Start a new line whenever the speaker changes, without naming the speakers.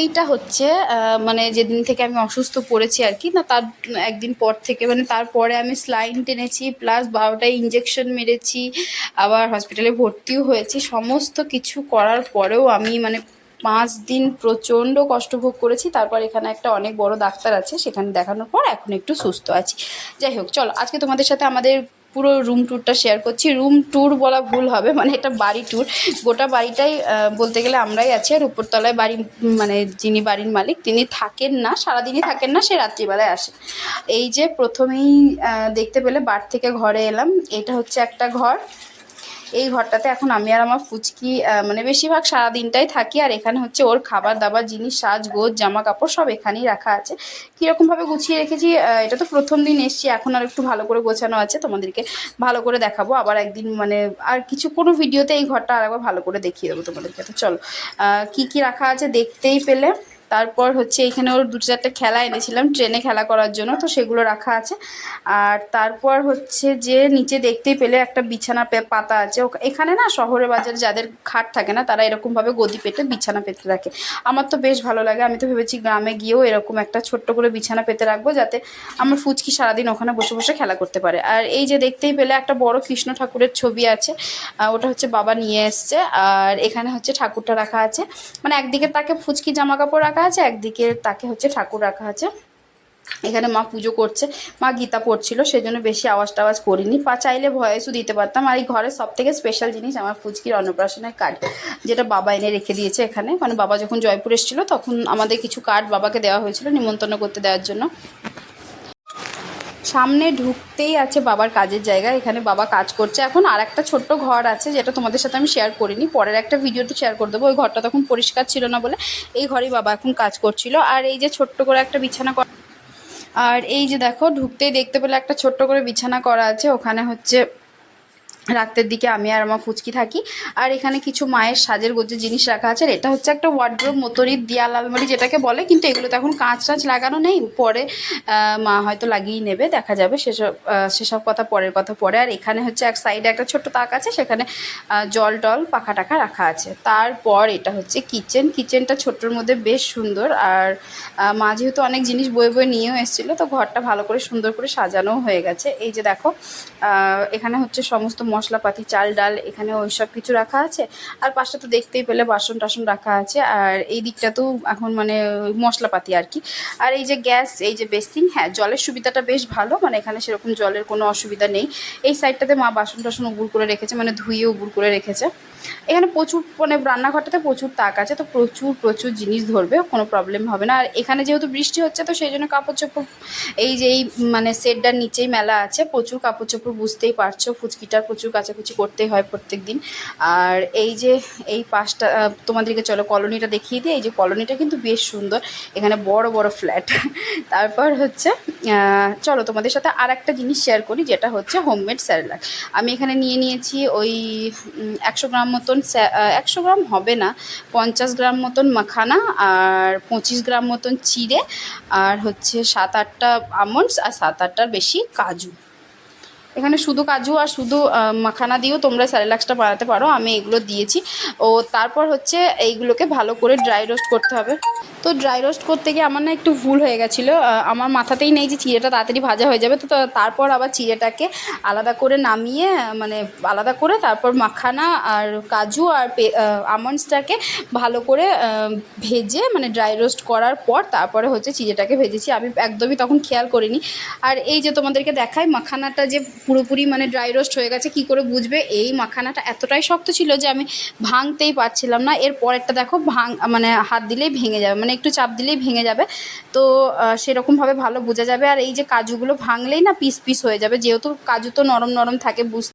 এইটা হচ্ছে মানে যেদিন থেকে আমি অসুস্থ পড়েছি আর কি, না তার একদিন পর থেকে মানে তারপরে আমি স্লাইন টেনেছি, প্লাস বারোটায় ইঞ্জেকশন মেরেছি, আবার হসপিটালে ভর্তিও হয়েছি, সমস্ত কিছু করার পরেও আমি মানে পাঁচ দিন প্রচণ্ড কষ্ট ভোগ করেছি, তারপর এখানে একটা অনেক বড় ডাক্তার আছে, সেখানে দেখানোর পর এখন একটু সুস্থ আছি। যাই হোক, চলো, আজকে তোমাদের সাথে আমাদের পুরো রুম ট্যুরটা শেয়ার করছি। রুম ট্যুর বলা ভুল হবে মানে এটা বাড়ি ট্যুর গোটা বাড়িটাই বলতে গেলে আমরাই আছি আর উপরতলায় বাড়ি মানে যিনি বাড়ির মালিক, তিনি থাকেন না, সারাদিনই থাকেন না, সে রাত্রিবেলায় আসে। এই যে প্রথমেই দেখতে পেলে বার থেকে ঘরে এলাম। এটা হচ্ছে একটা ঘর। এই ঘরটাতে এখন আমি আর আমার ফুচকি মানে বেশিরভাগ সারাদিনটাই থাকি, আর এখানে হচ্ছে ওর খাবার দাবার, জিনিস সাজগোজ জামা কাপড় সব এখানেই রাখা আছে। কীরকমভাবে গুছিয়ে রেখেছি এটা তো প্রথম দিন এসছি, এখন আর একটু ভালো করে গোছানো আছে, তোমাদেরকে ভালো করে দেখাবো। আবার একদিন মানে আর কিছু কোনো ভিডিওতে এই ঘরটা আর একবার ভালো করে দেখিয়ে দেবো তোমাদেরকে। তো চলো কি কি রাখা আছে দেখতেই পেলে। তারপর হচ্ছে এখানে ওর দু চারটে খেলা এনেছিলাম, ট্রেনে খেলা করার জন্য, তো সেগুলো রাখা আছে। আর তারপর হচ্ছে যে নিচে দেখতেই পেলে একটা বিছানা পাতা আছে। এখানে না শহরে বাজারে যাদের খাট থাকে না, তারা এরকমভাবে গদি পেতে বিছানা পেতে রাখে আমার তো বেশ ভালো লাগে। আমি তো ভেবেছি গ্রামে গিয়েও এরকম একটা ছোট্ট করে বিছানা পেতে রাখব, যাতে আমার ফুচকি সারাদিন ওখানে বসে বসে খেলা করতে পারে। আর এই যে দেখতেই পেলে একটা বড় কৃষ্ণ ঠাকুরের ছবি আছে ওটা হচ্ছে বাবা নিয়ে এসছে। আর এখানে হচ্ছে ঠাকুরটা রাখা আছে। মানে একদিকে তাকে ফুচকি জামা কাপড় রাখা আছে, একদিকে তাকে হচ্ছে ঠাকুর রাখা আছে। এখানে মা পুজো করছে, মা গীতা পড়ছিল সেই জন্য বেশি আওয়াজ টাওয়াজ করিনি। পা চাইলে ভয়েসও দিতে পারতাম। আর এই ঘরের সব থেকে স্পেশাল জিনিস আমার ফুচকির অন্নপ্রাশনের কার্ড যেটা বাবা এনে রেখে দিয়েছে এখানে। মানে বাবা যখন জয়পুর এসেছিল, তখন আমাদের কিছু কার্ড বাবাকে দেওয়া হয়েছিল, নিমন্ত্রণ করতে দেওয়ার জন্য। সামনে ঢুকতেই আছে বাবার কাজের জায়গা, এখানে বাবা কাজ করছে। এখন আর একটা ছোট্ট ঘর আছে যেটা তোমাদের সাথে আমি শেয়ার করিনি। পরের একটা ভিডিওটি শেয়ার করে দেবো। ওই ঘরটা তখন পরিষ্কার ছিল না বলে এই ঘরেই বাবা এখন কাজ করছিল। আর এই যে ছোট্ট করে একটা বিছানা করা আর এই যে দেখো, ঢুকতেই দেখতে পেলে একটা ছোট্ট করে বিছানা করা আছে। ওখানে হচ্ছে রাতের দিকে আমি আর আমার ফুচকি থাকি। আর এখানে কিছু মায়ের সাজের গোজের জিনিস রাখা আছে। আর এটা হচ্ছে একটা ওয়ার্ড্রোব মতোরই দিয়াল, আলমারি যেটাকে বলে। কিন্তু এগুলো তো এখন কাঁচ টাঁচ লাগানো নেই। পরে মা হয়তো লাগিয়ে নেবে, দেখা যাবে। সেসব সেসব কথা পরের কথা পরে। আর এখানে হচ্ছে এক সাইডে একটা ছোট্ট তাক আছে। সেখানে জল টল, পাখা টাখা রাখা আছে। তারপর এটা হচ্ছে কিচেন কিচেনটা ছোট্টর মধ্যে বেশ সুন্দর। আর মা যেহেতু অনেক জিনিস বয়ে বয়ে নিয়েও এসেছিল, তো ঘরটা ভালো করে সুন্দর করে সাজানোও হয়ে গেছে। এই যে দেখো এখানে হচ্ছে সমস্ত মশলাপাতি, চাল, ডাল এখানে ওই সব কিছু রাখা আছে। আর পাশটা তো দেখতেই পেলে বাসন টাসন রাখা আছে। আর এই দিকটা তো এখন মানে মশলাপাতি আর কি। আর এই যে গ্যাস, এই যে বেসিন হ্যাঁ জলের সুবিধাটা বেশ ভালো। মানে এখানে সেরকম জলের কোনো অসুবিধা নেই। এই সাইডটাতে মা বাসন টাসন উবুর করে রেখেছে মানে ধুয়ে উবুর করে রেখেছে। এখানে প্রচুর মানে রান্নাঘরটাতে প্রচুর তাক আছে, তো প্রচুর প্রচুর জিনিস ধরবে, কোনো প্রবলেম হবে না। আর এখানে যেহেতু বৃষ্টি হচ্ছে, তো সেই জন্য কাপড় চোপড় এই যে এই মানে সেটটার নিচেই মেলা আছে, প্রচুর কাপড় চোপড় বুঝতেই পারছ, ফুচকিটার প্রচুর কাচাকুচি করতেই হয় প্রত্যেক দিন আর এই যে এই পাশটা তোমাদেরকে চলো কলোনিটা দেখিয়ে দিই, এই যে কলোনিটা কিন্তু বেশ সুন্দর, এখানে বড় বড় ফ্ল্যাট তারপর হচ্ছে চলো তোমাদের সাথে আর একটা জিনিস শেয়ার করি, যেটা হচ্ছে হোমমেড স্যারেলাক আমি এখানে নিয়ে নিয়েছি ওই একশো গ্রাম মতন একশো গ্রাম হবে না। পঞ্চাশ গ্রাম মতন মাখানা আর পঁচিশ গ্রাম মতন চিড়ে আর হচ্ছে সাত আটটা আমন্ডস আর সাত আটটার বেশি কাজু। এখানে শুধু কাজু আর শুধু মাখানা দিয়েও তোমরা স্যারেলাক্সটা বানাতে পারো, আমি এগুলো দিয়েছি। ও, তারপর হচ্ছে এইগুলোকে ভালো করে ড্রাই রোস্ট করতে হবে। তো ড্রাই রোস্ট করতে গিয়ে আমার না একটু ভুল হয়ে গেছিল আমার মাথাতেই নেই যে চিড়েটা তাড়াতাড়ি ভাজা হয়ে যাবে, তো তারপর আবার চিড়েটাকে আলাদা করে নামিয়ে মানে আলাদা করে তারপর মাখানা আর কাজু আর আমন্ডসটাকে ভালো করে ভেজে মানে ড্রাই রোস্ট করার পর তারপরে হচ্ছে চিড়েটাকে ভেজেছি। আমি একদমই তখন খেয়াল করিনি। আর এই যে তোমাদেরকে দেখাই, মাখানাটা যে পুরোপুরি মানে ড্রাই রোস্ট হয়ে গেছে, কি করে বুঝবে? এই মাখানাটা এতটাই শক্ত ছিল যে আমি ভাঙতেই পারছিলাম না। এর পরেরটা দেখো, ভাঙ মানে হাত দিলেই ভেঙে যাবে মানে একটু চাপ দিলেই ভেঙে যাবে। তো সেরকমভাবে ভালো বোঝা যাবে। আর এই যে কাজুগুলো ভাঙলেই না পিস পিস হয়ে যাবে। যেহেতু কাজু তো নরম নরম থাকে, বুঝ